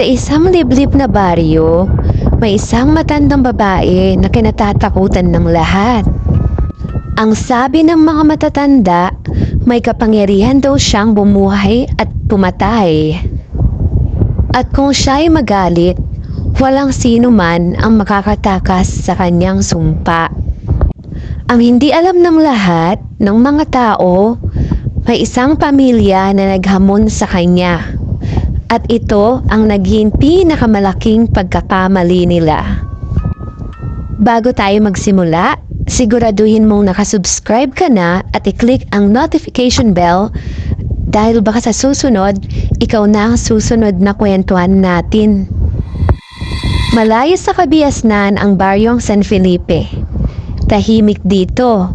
Sa isang liblib na baryo, may isang matandang babae na kinatatakutan ng lahat. Ang sabi ng mga matatanda, may kapangyarihan daw siyang bumuhay at pumatay. At kung siya'y magalit, walang sino man ang makakatakas sa kanyang sumpa. Ang hindi alam ng lahat ng mga tao, may isang pamilya na naghamon sa kanya. At ito ang naging pinakamalaking pagkakamali nila. Bago tayo magsimula, siguraduhin mong nakasubscribe ka na at i-click ang notification bell dahil baka sa susunod, ikaw na ang susunod na kwentuhan natin. Malayo sa kabiasnan ang baryong San Felipe. Tahimik dito,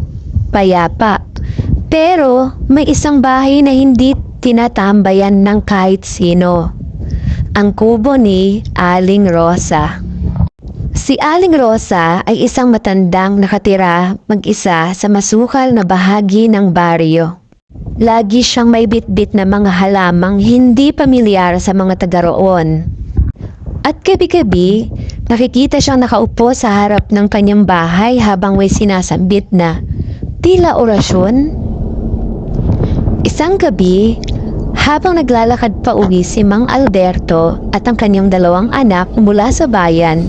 payapa. Pero may isang bahay na hindi tinatambayan ng kahit sino. Ang kubo ni Aling Rosa. Si Aling Rosa ay isang matandang nakatira mag-isa sa masukal na bahagi ng baryo. Lagi siyang may bitbit na mga halamang hindi pamilyar sa mga taga roon. At gabi-gabi, nakikita siyang nakaupo sa harap ng kanyang bahay habang may sinasambit na tila orasyon. Isang gabi, habang naglalakad pa uwi si Mang Alberto at ang kanyang dalawang anak mula sa bayan,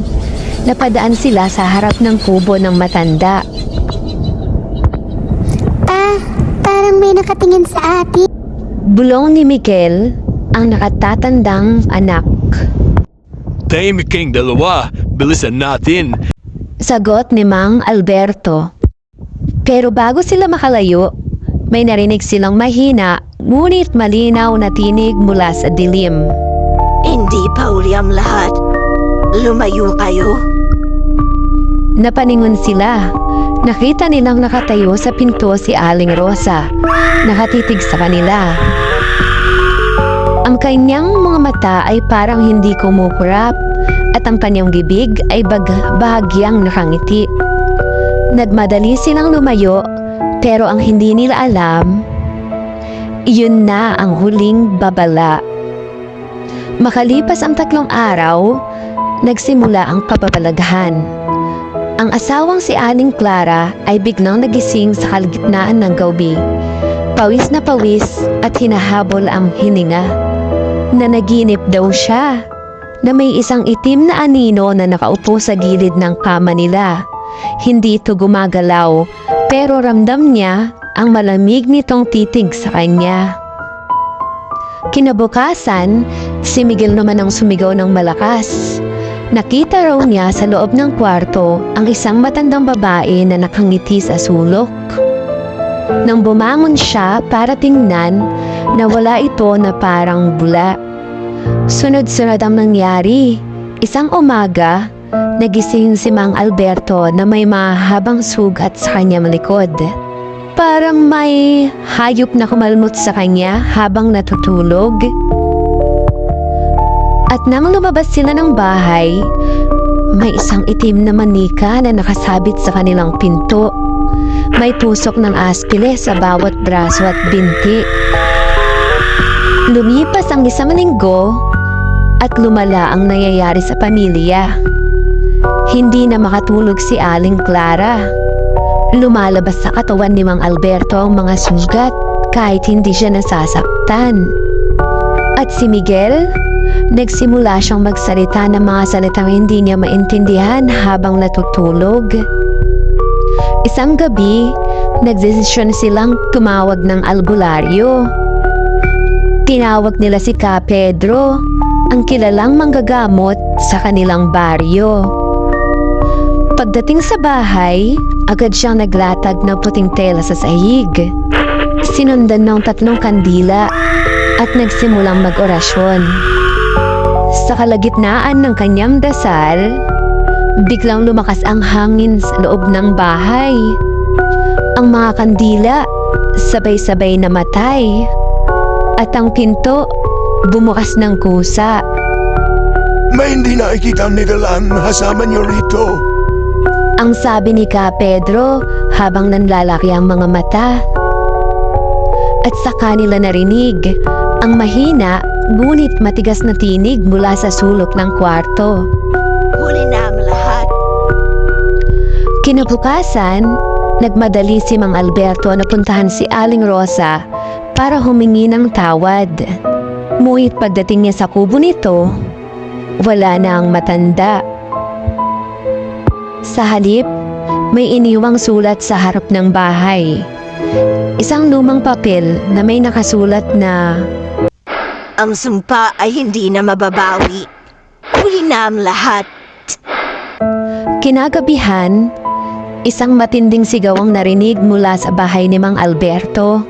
napadaan sila sa harap ng kubo ng matanda. Ah, parang may nakatingin sa atin. Bulong ni Miguel, ang nakatatandang anak. Tahimik kayong dalawa. Bilisan natin. Sagot ni Mang Alberto. Pero bago sila makalayo, may narinig silang mahina ngunit malinaw na tinig mula sa dilim. Hindi pa uli ang lahat. Lumayo kayo. Napaningon sila. Nakita nilang nakatayo sa pinto si Aling Rosa. Nakatitig sa kanila. Ang kanyang mga mata ay parang hindi kumukurap at ang kanyang bibig ay bag bahagyang nakangiti. Nagmadali silang lumayo pero ang hindi nila alam, iyon na ang huling babala. Makalipas ang tatlong araw, nagsimula ang kababalaghan. Ang asawang si Aling Clara ay biglang nagising sa kalagitnaan ng gabi. Pawis na pawis at hinahabol ang hininga. Nanaginip daw siya na may isang itim na anino na nakaupo sa gilid ng kama nila. Hindi ito gumagalaw pero ramdam niya ang malamig nitong titig sa kanya. Kinabukasan, si Miguel naman ang sumigaw ng malakas. Nakita raw niya sa loob ng kwarto ang isang matandang babae na nakangiti sa sulok. Nang bumangon siya para tingnan, nawala ito na parang bula. Sunod-sunod ang nangyari. Isang umaga, nagising si Mang Alberto na may mahabang sugat sa kanyang likod. Parang may hayop na kumalmot sa kanya habang natutulog. At nang lumabas sila ng bahay, may isang itim na manika na nakasabit sa kanilang pinto. May tusok ng aspile sa bawat braso at binti. Lumipas ang isang linggo at lumala ang nangyayari sa pamilya. Hindi na makatulog si Aling Clara. Lumalabas sa katawan ni Mang Alberto ang mga sugat kahit hindi siya nasasaktan. At si Miguel, nagsimula siyang magsalita ng mga salitang hindi niya maintindihan habang natutulog. Isang gabi, nagdesisyon silang tumawag ng albularyo. Tinawag nila si Ka Pedro, ang kilalang manggagamot sa kanilang baryo. Pagdating sa bahay, agad siyang naglatag ng puting tela sa sahig. Sinundan ng tatlong kandila at nagsimulang mag-orasyon. Sa kalagitnaan ng kanyang dasal, biglang lumakas ang hangin sa loob ng bahay. Ang mga kandila sabay-sabay namatay at ang pinto bumukas ng kusa. May hindi nakikita ang nilalang kasama niyo rito. Ang sabi ni Ka Pedro habang nanlalaki ang mga mata. At sa kanila narinig ang mahina Ngunit matigas na tinig mula sa sulok ng kwarto. Huli na ang lahat. Kinabukasan, nagmadali si Mang Alberto na puntahan si Aling Rosa para humingi ng tawad. Ngunit pagdating niya sa kubo nito, wala na ang matanda. Sa halip, may iniwang sulat sa harap ng bahay. Isang lumang papel na may nakasulat na Ang sumpa ay hindi na mababawi. Huli na ang lahat. Kinagabihan, isang matinding sigaw ang narinig mula sa bahay ni Mang Alberto.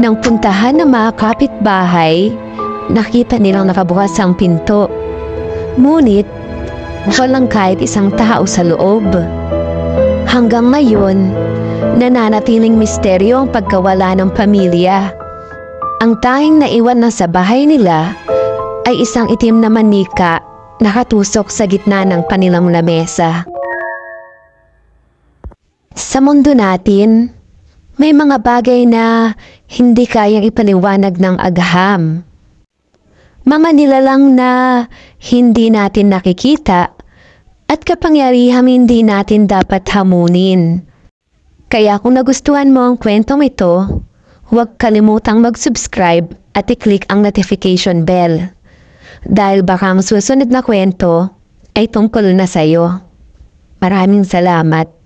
Nang puntahan ng mga kapitbahay, nakita nilang nakabukas ang pinto. Ngunit, walang kahit isang tao sa loob. Hanggang ngayon, nananatiling misteryo ang pagkawala ng pamilya. Ang tanging naiwan na sa bahay nila ay isang itim na manika nakatusok sa gitna ng kanilang lamesa. Sa mundo natin, may mga bagay na hindi kayang ipaliwanag ng agham. Mga nilalang na hindi natin nakikita at kapangyarihang hindi natin dapat hamunin. Kaya kung nagustuhan mo ang kwentong ito, huwag kalimutang mag-subscribe at i-click ang notification bell dahil baka ang susunod na kwento ay tungkol na sa'yo. Maraming salamat.